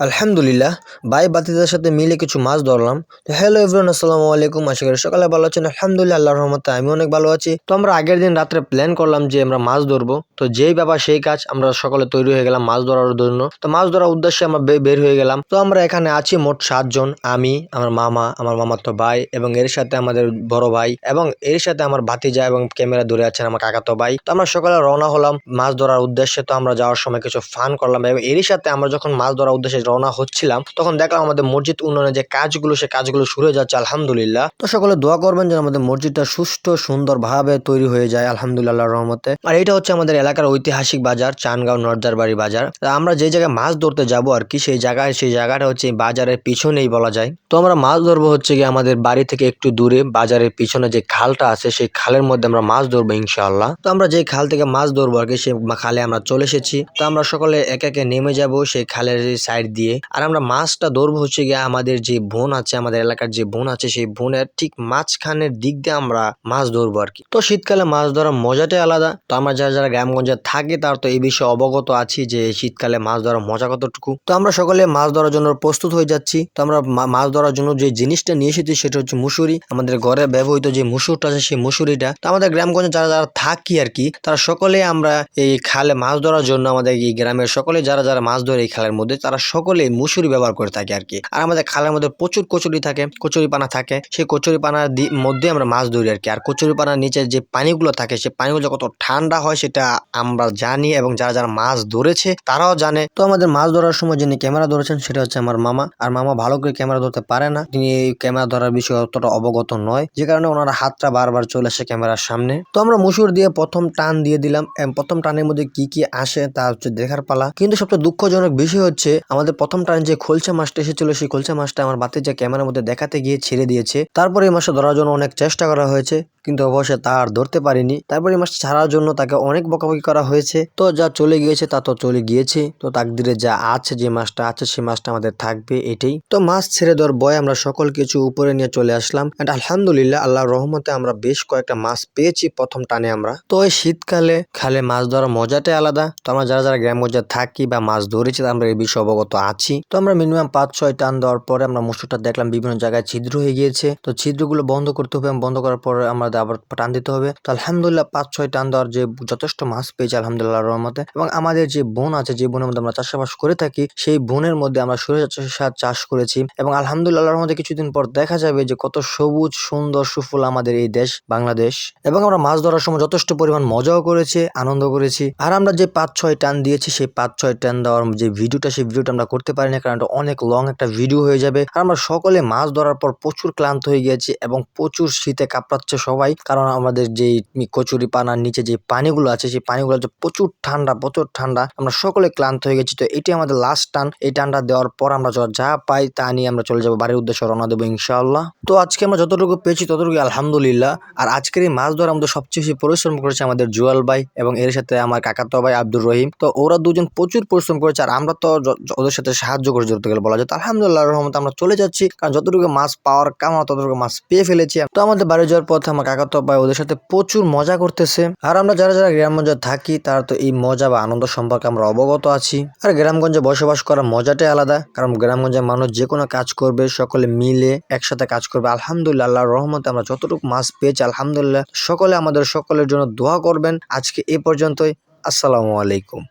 আলহামদুলিল্লাহ, ভাই বাতিদের সাথে মিলে কিছু মাছ ধরলাম। তো হ্যালো এভরিওয়ান আসসালামু আলাইকুম। আশা করি সকালে ভালো আছেন। আলহামদুলিল্লাহ, আল্লাহর রহমতে আমি অনেক ভালো আছি। তো আমরা আগের দিন রাত্রে প্ল্যান করলাম যে আমরা মাছ ধরবো। তো যেই ব্যাপার, সেই কাজ আমরা সকালে তৈরি হয়ে গেলাম মাছ ধরার জন্য। তো মাছ ধরার উদ্দেশ্যে আমরা বের হয়ে গেলাম। তো আমরা এখানে আছি মোট সাতজন। আমি, আমার মামা, আমার মামাতো ভাই এবং এর সাথে আমাদের বড় ভাই এবং এর সাথে আমার ভাতিজা এবং ক্যামেরা ধরে আছেন আমার কাকাতো ভাই। তো আমরা সকালে রওনা হলাম মাছ ধরার উদ্দেশ্যে। তো আমরা যাওয়ার সময় কিছু ফান করলাম এবং এরই সাথে আমরা যখন মাছ ধরার উদ্দেশ্যে রওনা হচ্ছিলাম, তখন দেখলাম আমাদের মসজিদ উন্নয়নের যে কাজগুলো, সে কাজগুলো শুরু হয়ে যাচ্ছে, আলহামদুলিল্লাহ। তো সকলে দোয়া করবেন যেন আমাদের মসজিদটা সুষ্ঠু সুন্দর ভাবে তৈরি হয়ে যায়, আলহামদুলিল্লাহ রহমতে। আর এটা হচ্ছে আমাদের এলাকার ঐতিহাসিক বাজার, চানগাঁও নর্জার বাড়ি বাজার আমরা যে জায়গায় মাছ ধরতে যাব আর কি, সেই জায়গায়, সেই জায়গাটা হচ্ছে বাজারের পিছনেই বলা যায়। তো আমরা মাছ ধরবো হচ্ছে কি আমাদের বাড়ি থেকে একটু দূরে, বাজারের পিছনে যে খালটা আছে, সেই খালের মধ্যে আমরা মাছ ধরবো ইনশাআল্লাহ। তো আমরা যে খাল থেকে মাছ ধরবো আর কি, সেই খালে আমরা চলে এসেছি। তো আমরা সকলে একে একে নেমে যাব, সেই খালের সাইড দিয়ে। আর আমরা মাছটা ধরবো হচ্ছে গিয়ে আমাদের যে বোন আছে, আমাদের এলাকার যে বোন আছে, সেই বোনের ঠিক মাঝখানের দিক দিয়ে আমরা মাছ ধরবো আর কি। তো শীতকালে মাছ ধরার মজাটাই আলাদা। তো আমরা যারা যারা গ্রামগঞ্জে থাকে, তার তো এই বিষয়ে অবগত আছি যে শীতকালে মাছ ধরার মজা কতটুকু। তো আমরা সকলে মাছ ধরার জন্য প্রস্তুত হয়ে যাচ্ছি। তো আমরা মাছ ধরার জন্য যে জিনিসটা নিয়ে এসেছি, সেটা হচ্ছে মুসুরি। আমাদের ঘরে ব্যবহৃত যে মুসুরটা আছে, সেই মুসুরিটা। তো আমাদের গ্রামগঞ্জে যারা যারা থাকি আর কি, তারা সকলে আমরা এই খালে মাছ ধরার জন্য আমাদের এই গ্রামের সকলে যারা যারা মাছ ধরে এই খালের মধ্যে, তারা সকলে মুসুরি ব্যবহার করে থাকে আর কি। আর আমাদের খালের মধ্যে প্রচুর কচুরি থাকে কচুরি পানা থাকে। সেই কচুরি পানার মধ্যে আমরা মাছ ধরি আর কি। আর কচুরি পানার নিচে যে পানিগুলো থাকে, সেই পানিগুলো কত ঠান্ডা হয় সেটা আমরা জানি এবং যারা যারা মাছ ধরেছে তারাও জানে। তো আমাদের মাছ ধরার সময় যিনি ক্যামেরা ধরেছেন সেটা হচ্ছে আমার মামা। আর মামা ভালো করে ক্যামেরা ধরতে পারে না। তিনি এই ক্যামেরা ধরার বিষয়ে অতটা অবগত নয়। যে কারণে ওনার হাতটা বারবার চলে আসে ক্যামেরার সামনে। তো আমরা মুসুর দিয়ে প্রথম টান দিয়ে দিলাম। প্রথম টানের মধ্যে কি কি আসে তা হচ্ছে দেখার পালা। কিন্তু সবচেয়ে দুঃখজনক বিষয় হচ্ছে আমাদের প্রথম টান যে খোলসা মাছটা এসেছিল, সেই খোলসা মাছটা আমার বাতির যে ক্যামেরার মধ্যে দেখাতে গিয়ে ছেড়ে দিয়েছে। তারপরে এই মাছটা ধরার জন্য অনেক চেষ্টা করা হয়েছে, কিন্তু অবশ্যই তা আর ধরতে পারিনি। তারপরে এই মাছ ছাড়ার জন্য তাকে অনেক বকাবকি করা হয়েছে। তো যা চলে গিয়েছে তা তো চলে গিয়েছে। তো তাকদিরে যা আছে, যে মাছটা আছে সেই মাছটা আমাদের থাকবে এটাই। তো মাছ ছেড়ে দেওয়ার বয় আমরা সকল কিছু উপরে নিয়ে চলে আসলাম। And আলহামদুলিল্লাহ আল্লাহ রহমতে আমরা বেশ কয়েকটা মাছ পেয়েছি প্রথম টানে আমরা। তো এই শীতকালে খালে মাছ ধরার মজাটাই আলাদা। তো আমরা যারা যারা গ্রামগঞ্জে থাকি বা মাছ ধরেছি আমরা এই বিষয়ে অবগত আছি। তো আমরা মিনিমাম পাঁচ ছয় টান দেওয়ার পরে আমরা মুসুরটা দেখলাম বিভিন্ন জায়গায় ছিদ্র হয়ে গিয়েছে। তো ছিদ্রগুলো বন্ধ করতে হবে বন্ধ করার পরে আমাদের আবার টান দিতে হবে। তো আলহামদুলিল্লাহ পাঁচ ছয় টান দেওয়ার যে যথেষ্ট মাছ পেয়েছি আলহামদুলিল্লাহ রহমতে এবং আমাদের যে বোন আছে, যে বোনের মধ্যে আমরা চাষাবাস করে থাকি, সেই বোনের মধ্যে আমরা সরিষা চাষ করেছি এবং আলহামদুলিল্লাহ রহমতে কিছুদিন পর দেখা যাবে যে কত সবুজ, সুন্দর, সুফল আমাদের এই দেশ, বাংলাদেশ এবং আমরা মাছ ধরার সময় যথেষ্ট পরিমাণ মজাও করেছি, আনন্দ করেছি। আর আমরা যে পাঁচ ছয় টান দিয়েছি, সেই পাঁচ ছয় টান দেওয়ার যে ভিডিওটা সেই ভিডিওটা আমরা করতে পারি না, কারণ এটা অনেক লং একটা ভিডিও হয়ে যাবে। আর আমরা সকলে মাছ ধরার পর প্রচুর ক্লান্ত হয়ে গিয়েছি এবং প্রচুর শীতে কাঁপড়াচ্ছে সবাই। কারণ আমাদের যে কচুরি পানার নিচে যে পানিগুলো আছে, সেই পানিগুলো যে প্রচুর ঠান্ডা প্রচুর ঠান্ডা। আমরা সকলে ক্লান্ত হয়ে গেছি। তো এটি আমাদের লাস্ট টান। এই টানটা দেওয়ার পর আমরা য- পাই তা নিয়ে আমরা চলে যাব। বাড়ির উদ্দেশ্যে রওনা দেবো ইনশাআল্লাহ। তো আজকে আমরা যতটুকু পেয়েছি ততটুকু আলহামদুলিল্লাহ। আর আজকের এই মাছ ধরা আমাদের সবচেয়ে বেশি পরিশ্রম করেছে আমাদের জুয়াল ভাই এবং এর সাথে আমার কাকাতো ভাই আব্দুর রহিম। তো ওরা দুজন প্রচুর পরিশ্রম করেছে। আর আমরা তো ওদের সাথে সাহায্য করে ধরতে গেলে বলা যায়। আলহামদুলিল্লাহ রহমত আমরা চলে যাচ্ছি। কারণ যতটুকু মাছ পাওয়ার কাম ততটুকু মাছ পেয়ে ফেলেছি। তো আমাদের বাড়ি যাওয়ার পথে আমার কাকাতো ভাই ওদের সাথে প্রচুর মজা করতেছে। আর আমরা যারা যারা গ্রামগঞ্জে থাকি, তারা তো এই মজা বা আনন্দ সম্পর্কে আমরা অবগত আছি। আর গ্রামগঞ্জে বসবাস করার মজাটাই আলাদা। কারণ গ্রামগঞ্জের মানুষ যে কোনো কাজ করবে, সকলে মিলে একসাথে কাজ করবে। আলহামদুলিল্লাহ, আল্লাহর রহমতে আমরা যতটুকু মাছ পেয়েছি, আলহামদুলিল্লাহ। সকলে আমাদের সকলের জন্য দোয়া করবেন। আজকে এ পর্যন্তই। আসসালামু আলাইকুম।